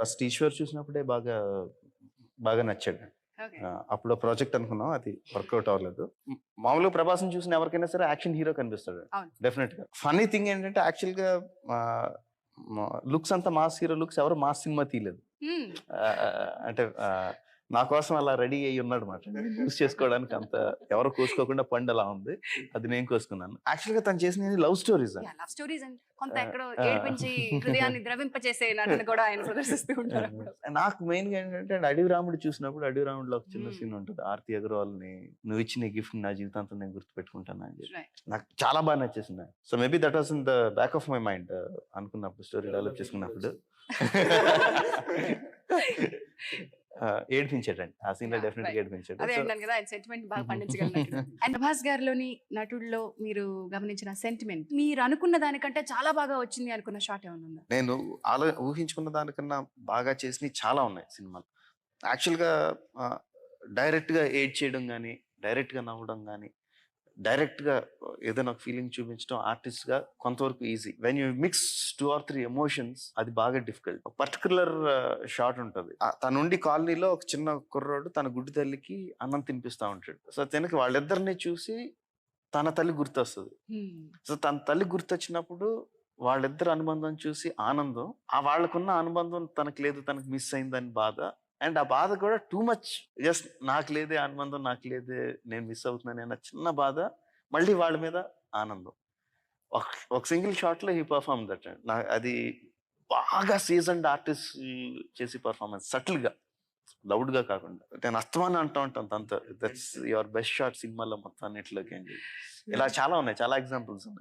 First Eshwar చూసినప్పుడే బాగా బాగా నచ్చాడు. అప్పుడు ప్రాజెక్ట్ అనుకున్నాం అది వర్కౌట్ అవ్వలేదు. మామూలుగా ప్రభాసం చూసిన ఎవరికైనా సరే యాక్షన్ హీరో కనిపిస్తాడు. డెఫినెట్గా ఫనీ థింగ్ ఏంటంటే యాక్చువల్గా లుక్స్ అంతా మాస్ హీరో లుక్స్ ఎవరు మాస్ సినిమా తీయలేదు. అంటే నా కోసం అలా రెడీ అయ్యి ఉన్నాడు అనమాట యూస్ చేసుకోవడానికి అంత ఎవరు కోసుకోకుండా పండు అలా ఉంది. అది నేను కోసుకున్నాను. యాక్చువల్గా తను చేసిన love stories love stories and. కొంత ఎక్కడో. ఏడిపించి హృదయాన్ని ద్రవింపచేసే నటన కూడా ఆయన ప్రదర్శిస్తూ ఉంటారు. నాకు మెయిన్గా ఏంటంటే అడవి రాముడు చూసినప్పుడు అడవి రాముడులో ఒక చిన్న. సీన్ ఉంటుంది. ఆర్తి అగర్వాల్ని నువ్వు ఇచ్చిన గిఫ్ట్ నా జీవితాంతం నేను గుర్తు పెట్టుకుంటాను అని. నాకు చాలా బాగా నచ్చేసింది. So maybe that was in the back of my mind అనుకున్నప్పుడు స్టోరీ డెవలప్ చేసుకున్నప్పుడు. ఏడిపించాడండి. ఆ సీన్లో డెఫినెట్గా. ఏడిపించాడు. అదే అంటాను కదా ఆయన సెంటిమెంట్ బాగా పండించగలరు అండ్ ప్రభాస్ గారిలోని నటుల్లో మీరు గమనించిన సెంటిమెంట్ మీరు అనుకున్న దానికంటే చాలా బాగా వచ్చింది అనుకున్న షాట్ ఏమైనా ఉందా? నేను ఆలో ఊహించుకున్న దానికన్నా బాగా చేసినవి చాలా ఉన్నాయి సినిమాలు. యాక్చువల్గా డైరెక్ట్గా ఏడ్ చేయడం కానీ డైరెక్ట్గా నవ్వడం కానీ డైరెక్ట్గా ఏదైనా ఒక ఫీలింగ్ చూపించడం ఆర్టిస్ట్గా కొంతవరకు easy. When you mix two or three emotions అది బాగా డిఫికల్ట్ పర్టికులర్ షాట్ ఉంటుంది. తన ఉండి కాలనీలో ఒక చిన్న కుర్రోడు తన గుడ్డి తల్లికి అన్నం తినిపిస్తా ఉంటాడు. సో తనకి వాళ్ళిద్దరిని చూసి తన తల్లి గుర్తొస్తుంది. సో తన తల్లి గుర్తొచ్చినప్పుడు వాళ్ళిద్దరు అనుబంధం చూసి ఆనందం. ఆ వాళ్ళకున్న అనుబంధం తనకు లేదు తనకు మిస్ అయిందని బాధ. అండ్ ఆ బాధ కూడా టూ మచ్. జస్ట్ నాకు లేదే ఆనందం నాకు లేదే నేను మిస్ అవుతున్నాను అన్న చిన్న బాధ మళ్ళీ వాళ్ళ మీద ఆనందం. ఒక ఒక సింగిల్ షాట్లో హీ పర్ఫార్మ్ దట్ నా అది బాగా సీజన్డ్ ఆర్టిస్ట్ చేసి పర్ఫార్మెన్స్ సటిల్గా లౌడ్గా కాకుండా. నేను అస్తమాన్ అంటూ ఉంటాను తనతో దట్స్ యువర్ బెస్ట్ షాట్ సినిమాలో మొత్తం అన్నింటిలోకి ఇలా చాలా ఉన్నాయి చాలా ఎగ్జాంపుల్స్ ఉన్నాయి.